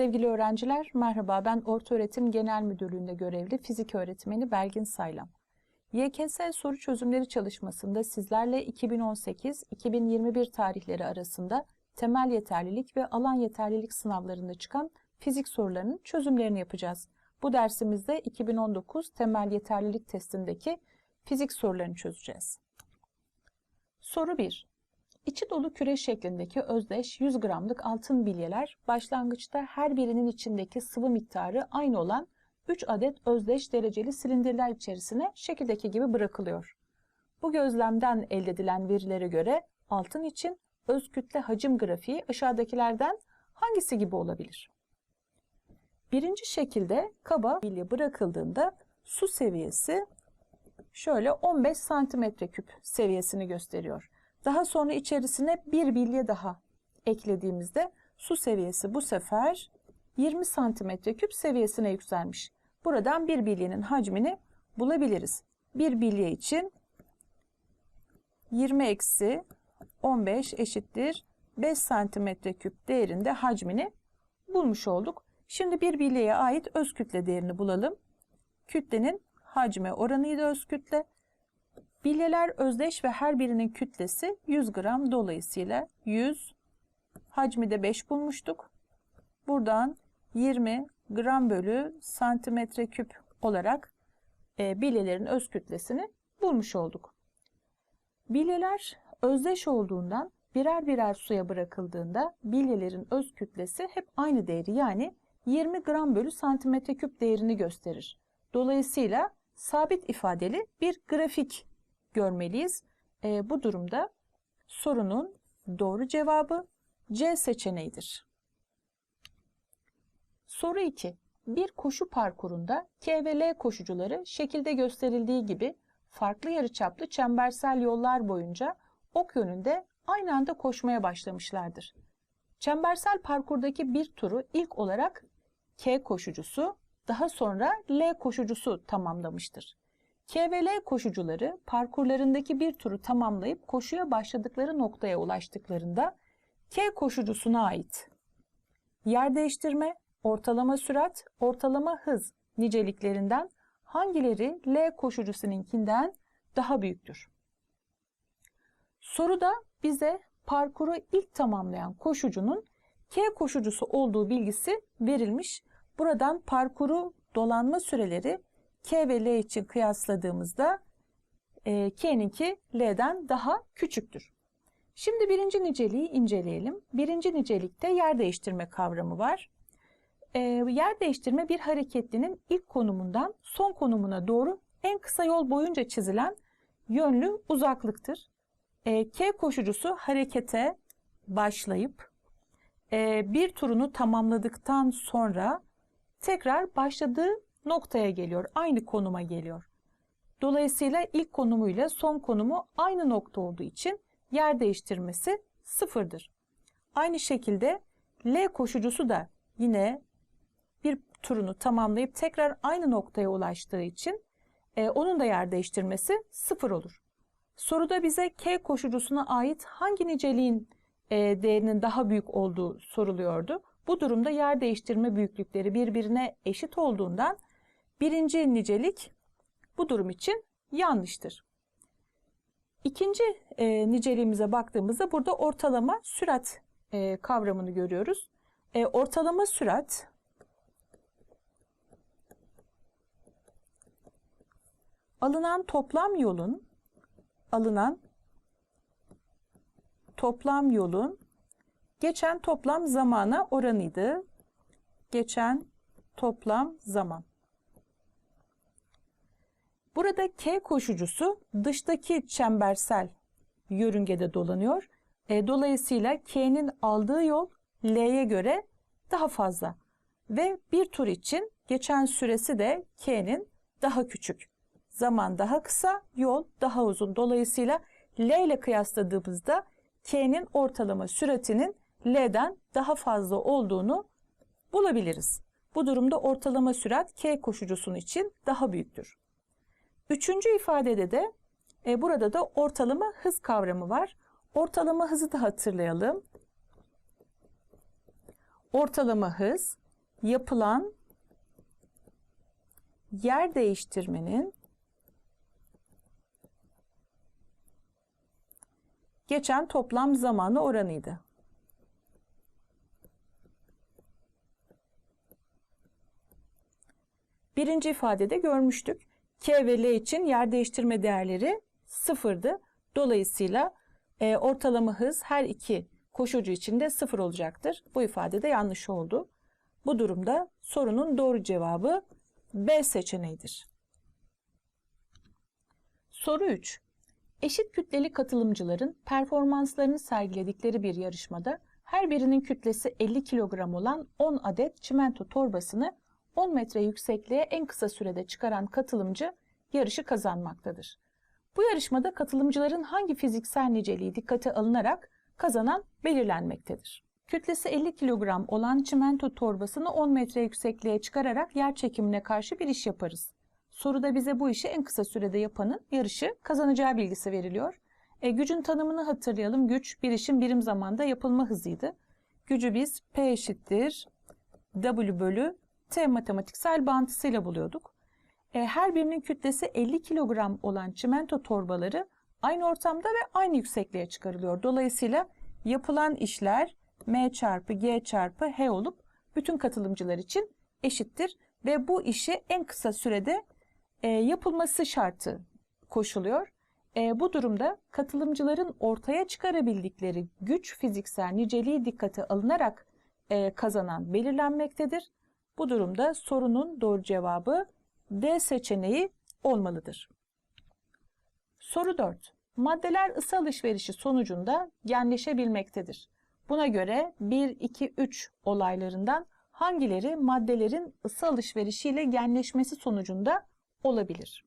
Sevgili öğrenciler, merhaba. Ben Ortaöğretim Genel Müdürlüğü'nde görevli fizik öğretmeni Belgin Saylam. YKS soru çözümleri çalışmasında sizlerle 2018-2021 tarihleri arasında temel yeterlilik ve alan yeterlilik sınavlarında çıkan fizik sorularının çözümlerini yapacağız. Bu dersimizde 2019 temel yeterlilik testindeki fizik sorularını çözeceğiz. Soru 1. İçi dolu küre şeklindeki özdeş 100 gramlık altın bilyeler başlangıçta her birinin içindeki sıvı miktarı aynı olan 3 adet özdeş dereceli silindirler içerisine şekildeki gibi bırakılıyor. Bu gözlemden elde edilen verilere göre altın için öz kütle hacim grafiği aşağıdakilerden hangisi gibi olabilir? Birinci şekilde kaba bilye bırakıldığında su seviyesi şöyle 15 santimetre küp seviyesini gösteriyor. Daha sonra içerisine bir bilye daha eklediğimizde su seviyesi bu sefer 20 santimetre küp seviyesine yükselmiş. Buradan bir bilyenin hacmini bulabiliriz. Bir bilye için 20 eksi 15 eşittir 5 santimetre küp değerinde hacmini bulmuş olduk. Şimdi bir bilyeye ait öz kütle değerini bulalım. Kütlenin hacme oranıydı öz kütle. Bilyeler özdeş ve her birinin kütlesi 100 gram dolayısıyla 100 hacmi de 5 bulmuştuk. Buradan 20 gram bölü santimetre küp olarak e, bilyelerin öz kütlesini bulmuş olduk. Bilyeler özdeş olduğundan birer birer suya bırakıldığında bilyelerin öz kütlesi hep aynı değeri yani 20 gram bölü santimetre küp değerini gösterir. Dolayısıyla sabit ifadeli bir grafik görmeliyiz. E, bu durumda sorunun doğru cevabı C seçeneğidir. Soru 2. Bir koşu parkurunda K ve L koşucuları şekilde gösterildiği gibi farklı yarıçaplı çembersel yollar boyunca ok yönünde aynı anda koşmaya başlamışlardır. Çembersel parkurdaki bir turu ilk olarak K koşucusu, daha sonra L koşucusu tamamlamıştır. K ve L koşucuları parkurlarındaki bir turu tamamlayıp koşuya başladıkları noktaya ulaştıklarında K koşucusuna ait yer değiştirme, ortalama sürat, ortalama hız niceliklerinden hangileri L koşucusununkinden daha büyüktür? Soruda bize parkuru ilk tamamlayan koşucunun K koşucusu olduğu bilgisi verilmiş. Buradan parkuru dolanma süreleri K ve L için kıyasladığımızda e, K'ninki L'den daha küçüktür. Şimdi birinci niceliği inceleyelim. Birinci nicelikte yer değiştirme kavramı var. E, yer değiştirme bir hareketlinin ilk konumundan son konumuna doğru en kısa yol boyunca çizilen yönlü uzaklıktır. E, K koşucusu harekete başlayıp e, bir turunu tamamladıktan sonra tekrar başladığı noktaya geliyor. Aynı konuma geliyor. Dolayısıyla ilk konumuyla son konumu aynı nokta olduğu için yer değiştirmesi sıfırdır. Aynı şekilde L koşucusu da yine bir turunu tamamlayıp tekrar aynı noktaya ulaştığı için e, onun da yer değiştirmesi sıfır olur. Soruda bize K koşucusuna ait hangi niceliğin e, değerinin daha büyük olduğu soruluyordu. Bu durumda yer değiştirme büyüklükleri birbirine eşit olduğundan Birinci nicelik bu durum için yanlıştır. İkinci e, niceliğimize baktığımızda burada ortalama sürat e, kavramını görüyoruz. E, ortalama sürat alınan toplam yolun alınan toplam yolun geçen toplam zamana oranıydı. Geçen toplam zaman. Burada K koşucusu dıştaki çembersel yörüngede dolanıyor. E, dolayısıyla K'nin aldığı yol L'ye göre daha fazla. Ve bir tur için geçen süresi de K'nin daha küçük. Zaman daha kısa, yol daha uzun. Dolayısıyla L ile kıyasladığımızda K'nin ortalama süratinin L'den daha fazla olduğunu bulabiliriz. Bu durumda ortalama sürat K koşucusunun için daha büyüktür. Üçüncü ifadede de e, burada da ortalama hız kavramı var. Ortalama hızı da hatırlayalım. Ortalama hız yapılan yer değiştirmenin geçen toplam zamanı oranıydı. Birinci ifadede görmüştük. K ve L için yer değiştirme değerleri sıfırdı. Dolayısıyla e, ortalama hız her iki koşucu için de sıfır olacaktır. Bu ifade de yanlış oldu. Bu durumda sorunun doğru cevabı B seçeneğidir. Soru 3. Eşit kütleli katılımcıların performanslarını sergiledikleri bir yarışmada her birinin kütlesi 50 kilogram olan 10 adet çimento torbasını 10 metre yüksekliğe en kısa sürede çıkaran katılımcı yarışı kazanmaktadır. Bu yarışmada katılımcıların hangi fiziksel niceliği dikkate alınarak kazanan belirlenmektedir. Kütlesi 50 kilogram olan çimento torbasını 10 metre yüksekliğe çıkararak yer çekimine karşı bir iş yaparız. Soruda bize bu işi en kısa sürede yapanın yarışı kazanacağı bilgisi veriliyor. E, gücün tanımını hatırlayalım. Güç bir işin birim zamanda yapılma hızıydı. Gücü biz P eşittir W bölü T matematiksel bağıntısıyla buluyorduk. E, her birinin kütlesi 50 kilogram olan çimento torbaları aynı ortamda ve aynı yüksekliğe çıkarılıyor. Dolayısıyla yapılan işler M çarpı G çarpı H olup bütün katılımcılar için eşittir ve bu işi en kısa sürede e, yapılması şartı koşuluyor. E, bu durumda katılımcıların ortaya çıkarabildikleri güç fiziksel niceliği dikkate alınarak e, kazanan belirlenmektedir. Bu durumda sorunun doğru cevabı D seçeneği olmalıdır. Soru 4. Maddeler ısı alışverişi sonucunda genleşebilmektedir. Buna göre 1, 2, 3 olaylarından hangileri maddelerin ısı alışverişiyle genleşmesi sonucunda olabilir?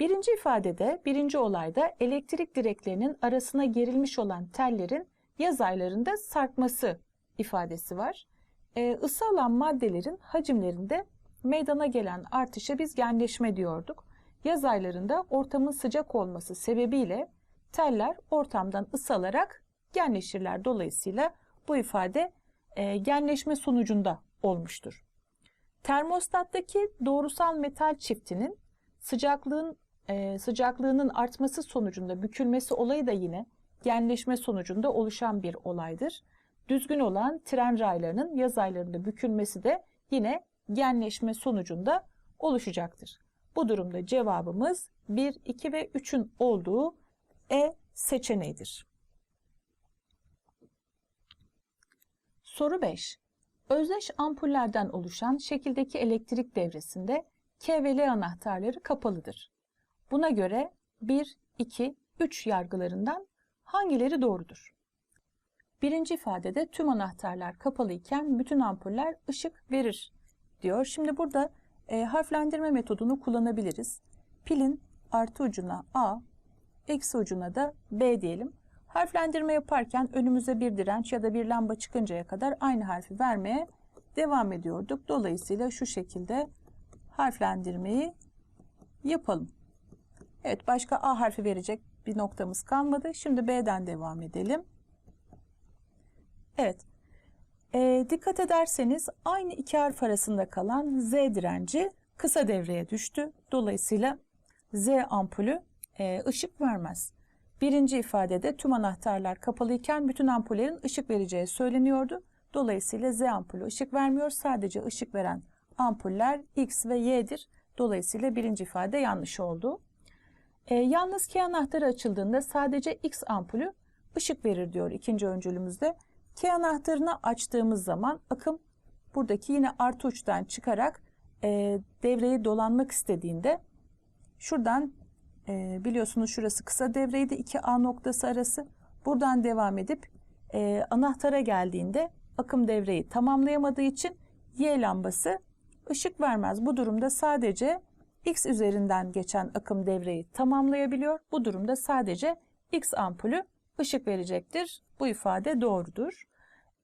Birinci ifadede, birinci olayda elektrik direklerinin arasına gerilmiş olan tellerin yaz aylarında sarkması ifadesi var. Ee, ısı alan maddelerin hacimlerinde meydana gelen artışa biz genleşme diyorduk. Yaz aylarında ortamın sıcak olması sebebiyle teller ortamdan ısı alarak genleşirler. Dolayısıyla bu ifade e, genleşme sonucunda olmuştur. Termostattaki doğrusal metal çiftinin sıcaklığın e, sıcaklığının artması sonucunda bükülmesi olayı da yine genleşme sonucunda oluşan bir olaydır. Düzgün olan tren raylarının yaz aylarında bükülmesi de yine genleşme sonucunda oluşacaktır. Bu durumda cevabımız 1, 2 ve 3'ün olduğu E seçeneğidir. Soru 5. Özdeş ampullerden oluşan şekildeki elektrik devresinde K ve L anahtarları kapalıdır. Buna göre 1, 2, 3 yargılarından hangileri doğrudur? Birinci ifadede tüm anahtarlar kapalı iken bütün ampuller ışık verir diyor. Şimdi burada e, harflendirme metodunu kullanabiliriz. Pilin artı ucuna A, eksi ucuna da B diyelim. Harflendirme yaparken önümüze bir direnç ya da bir lamba çıkıncaya kadar aynı harfi vermeye devam ediyorduk. Dolayısıyla şu şekilde harflendirmeyi yapalım. Evet başka A harfi verecek bir noktamız kalmadı. Şimdi B'den devam edelim. Evet. E, dikkat ederseniz aynı iki harf arasında kalan Z direnci kısa devreye düştü. Dolayısıyla Z ampulü e, ışık vermez. Birinci ifadede tüm anahtarlar kapalıyken bütün ampullerin ışık vereceği söyleniyordu. Dolayısıyla Z ampulü ışık vermiyor. Sadece ışık veren ampuller X ve Y'dir. Dolayısıyla birinci ifade yanlış oldu. E, yalnız K anahtarı açıldığında sadece X ampulü ışık verir diyor ikinci öncülümüzde. K anahtarını açtığımız zaman akım buradaki yine artı uçtan çıkarak e, devreyi dolanmak istediğinde şuradan e, biliyorsunuz şurası kısa devreydi iki A noktası arası. Buradan devam edip e, anahtara geldiğinde akım devreyi tamamlayamadığı için Y lambası ışık vermez. Bu durumda sadece X üzerinden geçen akım devreyi tamamlayabiliyor. Bu durumda sadece X ampulü ışık verecektir. Bu ifade doğrudur.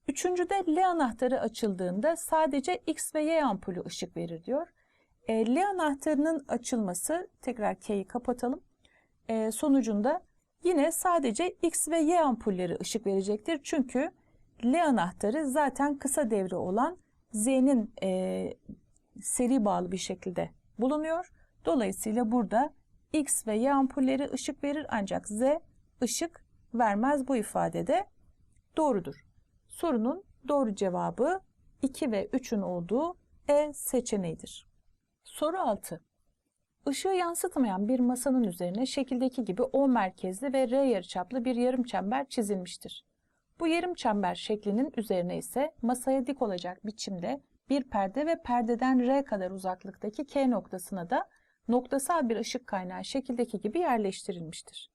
Üçüncüde L anahtarı açıldığında sadece X ve Y ampulü ışık verir diyor. E, L anahtarının açılması, tekrar K'yi kapatalım, e, sonucunda yine sadece X ve Y ampulleri ışık verecektir. Çünkü L anahtarı zaten kısa devre olan Z'nin e, seri bağlı bir şekilde bulunuyor. Dolayısıyla burada X ve Y ampulleri ışık verir ancak Z ışık vermez bu ifadede doğrudur. Sorunun doğru cevabı 2 ve 3'ün olduğu E seçeneğidir. Soru 6. Işığı yansıtmayan bir masanın üzerine şekildeki gibi O merkezli ve R yarıçaplı bir yarım çember çizilmiştir. Bu yarım çember şeklinin üzerine ise masaya dik olacak biçimde bir perde ve perdeden R kadar uzaklıktaki K noktasına da noktasal bir ışık kaynağı şekildeki gibi yerleştirilmiştir.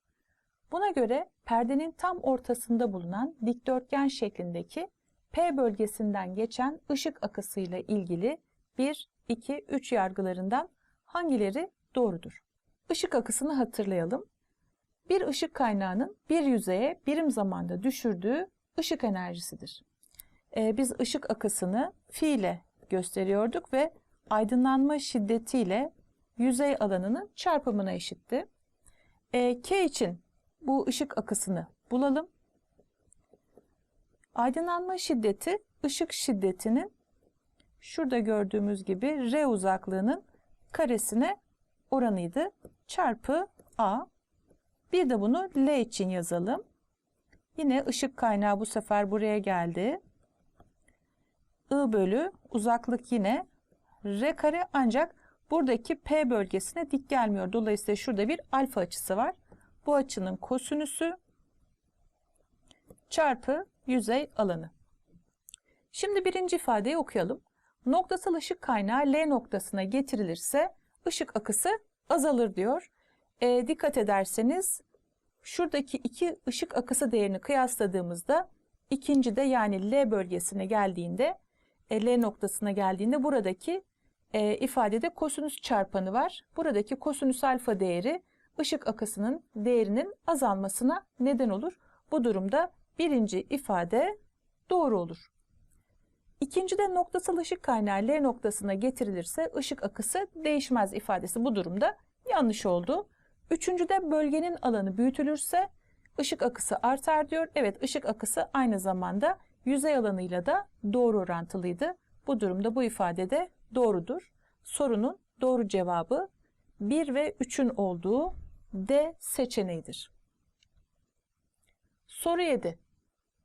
Buna göre perdenin tam ortasında bulunan dikdörtgen şeklindeki P bölgesinden geçen ışık akısıyla ilgili 1, 2, 3 yargılarından hangileri doğrudur? Işık akısını hatırlayalım. Bir ışık kaynağının bir yüzeye birim zamanda düşürdüğü ışık enerjisidir. Ee, biz ışık akısını fi ile gösteriyorduk ve aydınlanma şiddetiyle yüzey alanının çarpımına eşitti. Ee, K için bu ışık akısını bulalım. Aydınlanma şiddeti ışık şiddetinin şurada gördüğümüz gibi R uzaklığının karesine oranıydı. Çarpı A. Bir de bunu L için yazalım. Yine ışık kaynağı bu sefer buraya geldi. I bölü uzaklık yine R kare ancak buradaki P bölgesine dik gelmiyor. Dolayısıyla şurada bir alfa açısı var. Bu açının kosinüsü çarpı yüzey alanı. Şimdi birinci ifadeyi okuyalım. Noktasal ışık kaynağı L noktasına getirilirse ışık akısı azalır diyor. E, dikkat ederseniz şuradaki iki ışık akısı değerini kıyasladığımızda ikinci de yani L bölgesine geldiğinde e, L noktasına geldiğinde buradaki e, ifadede kosinüs çarpanı var. Buradaki kosinüs alfa değeri ışık akısının değerinin azalmasına neden olur. Bu durumda birinci ifade doğru olur. İkincide noktasal ışık kaynağı L noktasına getirilirse ışık akısı değişmez ifadesi bu durumda yanlış oldu. Üçüncüde bölgenin alanı büyütülürse ışık akısı artar diyor. Evet ışık akısı aynı zamanda yüzey alanıyla da doğru orantılıydı. Bu durumda bu ifade de doğrudur. Sorunun doğru cevabı 1 ve 3'ün olduğu D seçeneğidir. Soru 7.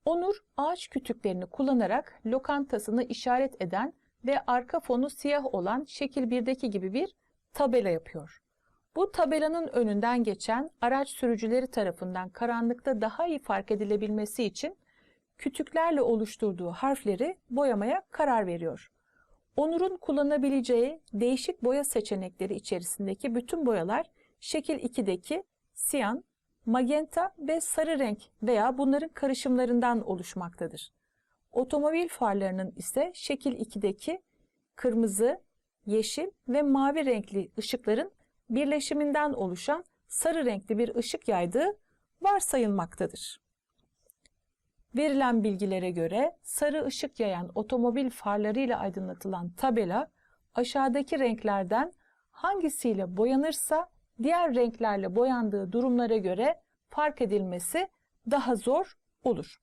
Onur ağaç kütüklerini kullanarak lokantasını işaret eden ve arka fonu siyah olan şekil 1'deki gibi bir tabela yapıyor. Bu tabelanın önünden geçen araç sürücüleri tarafından karanlıkta daha iyi fark edilebilmesi için kütüklerle oluşturduğu harfleri boyamaya karar veriyor. Onur'un kullanabileceği değişik boya seçenekleri içerisindeki bütün boyalar şekil 2'deki siyan, magenta ve sarı renk veya bunların karışımlarından oluşmaktadır. Otomobil farlarının ise şekil 2'deki kırmızı, yeşil ve mavi renkli ışıkların birleşiminden oluşan sarı renkli bir ışık yaydığı varsayılmaktadır. Verilen bilgilere göre sarı ışık yayan otomobil farlarıyla aydınlatılan tabela aşağıdaki renklerden hangisiyle boyanırsa diğer renklerle boyandığı durumlara göre fark edilmesi daha zor olur.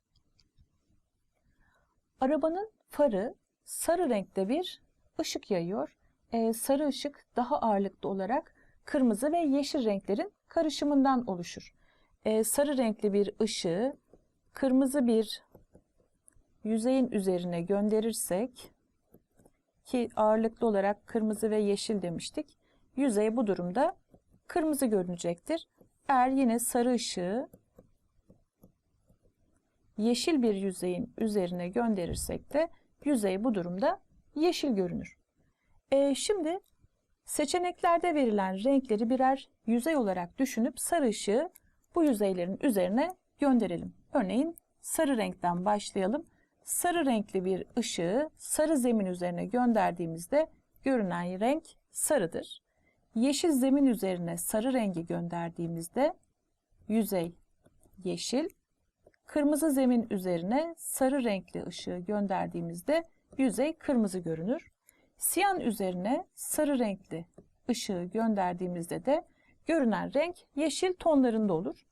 Arabanın farı sarı renkte bir ışık yayıyor. Ee, sarı ışık daha ağırlıklı olarak kırmızı ve yeşil renklerin karışımından oluşur. Ee, sarı renkli bir ışığı kırmızı bir yüzeyin üzerine gönderirsek ki ağırlıklı olarak kırmızı ve yeşil demiştik. Yüzey bu durumda kırmızı görünecektir. Eğer yine sarı ışığı yeşil bir yüzeyin üzerine gönderirsek de yüzey bu durumda yeşil görünür. E, şimdi seçeneklerde verilen renkleri birer yüzey olarak düşünüp sarı ışığı bu yüzeylerin üzerine gönderelim. Örneğin sarı renkten başlayalım. Sarı renkli bir ışığı sarı zemin üzerine gönderdiğimizde görünen renk sarıdır. Yeşil zemin üzerine sarı rengi gönderdiğimizde yüzey yeşil, kırmızı zemin üzerine sarı renkli ışığı gönderdiğimizde yüzey kırmızı görünür. Siyan üzerine sarı renkli ışığı gönderdiğimizde de görünen renk yeşil tonlarında olur.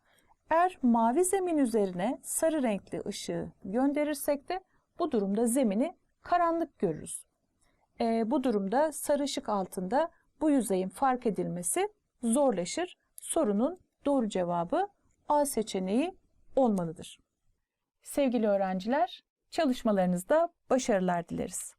Eğer mavi zemin üzerine sarı renkli ışığı gönderirsek de bu durumda zemini karanlık görürüz. E, bu durumda sarı ışık altında bu yüzeyin fark edilmesi zorlaşır. Sorunun doğru cevabı A seçeneği olmalıdır. Sevgili öğrenciler, çalışmalarınızda başarılar dileriz.